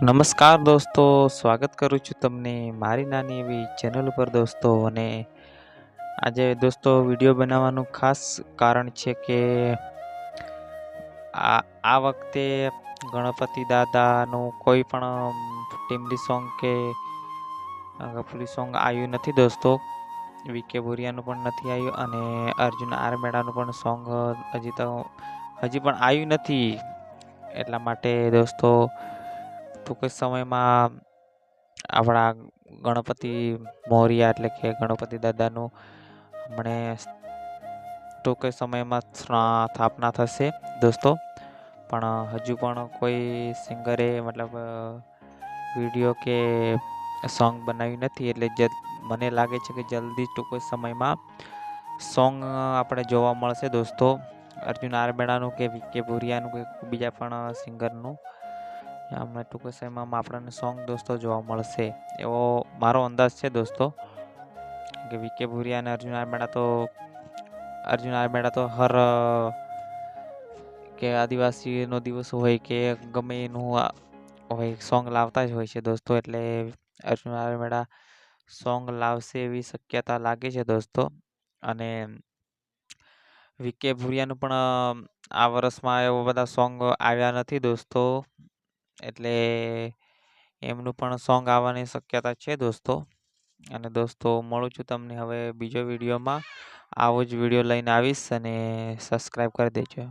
નમસ્કાર દોસ્તો, સ્વાગત કરું છું તમને મારી નાની એવી ચેનલ ઉપર દોસ્તો. અને આજે દોસ્તો વીડિયો બનાવવાનું ખાસ કારણ છે કે આ આ વખતે ગણપતિ દાદાનું કોઈ પણ ટીમલી સોંગ કે ગફુલી સોંગ આવ્યું નથી દોસ્તો. વીકે ભુરિયાનું પણ નથી આવ્યું અને અર્જુન આરમેડાનું પણ સોંગ હજી તો, હજી પણ આવ્યું નથી. એટલા માટે દોસ્તો ટૂંક જ સમયમાં આપણા ગણપતિ મોરિયા એટલે કે ગણપતિ દાદાનું હમણે ટૂંક સમયમાં સ્થાપના થશે દોસ્તો. પણ હજુ પણ કોઈ સિંગરે મતલબ વીડિયો કે સોંગ બનાવ્યું નથી એટલે જ મને લાગે છે કે જલ્દી ટૂંક સમયમાં સોંગ આપણે જોવા મળશે દોસ્તો. અર્જુન આરબેડાનું કે વિકે ભુરિયાનું કે બીજા પણ સિંગરનું હમણાં ટૂંક સમયમાં આપણને સોંગ દોસ્તો જોવા મળશે. એવો મારો અંદાજ છે દોસ્તો. કે વીકે ભુરિયા અને અર્જુન આરમેડા તો, અર્જુન આરમેડા તો હર, કે આદિવાસીનો દિવસ હોય કે ગમે એનું હોય સોંગ લાવતા જ હોય છે દોસ્તો. એટલે અર્જુન આરમેડા સોંગ લાવશે એવી શક્યતા લાગે છે દોસ્તો. અને વીકે ભુરિયાનું પણ, આ વર્ષમાં એવા બધા સોંગ આવ્યા નથી દોસ્તો. એટલે એમનું પણ સોંગ આવવાની શક્યતા છે દોસ્તો. અને દોસ્તો, મળું છું તમને હવે બીજો વિડીયોમાં. આવો જ વીડિયો લઈને આવીશ અને સબસ્ક્રાઈબ કરી દેજો.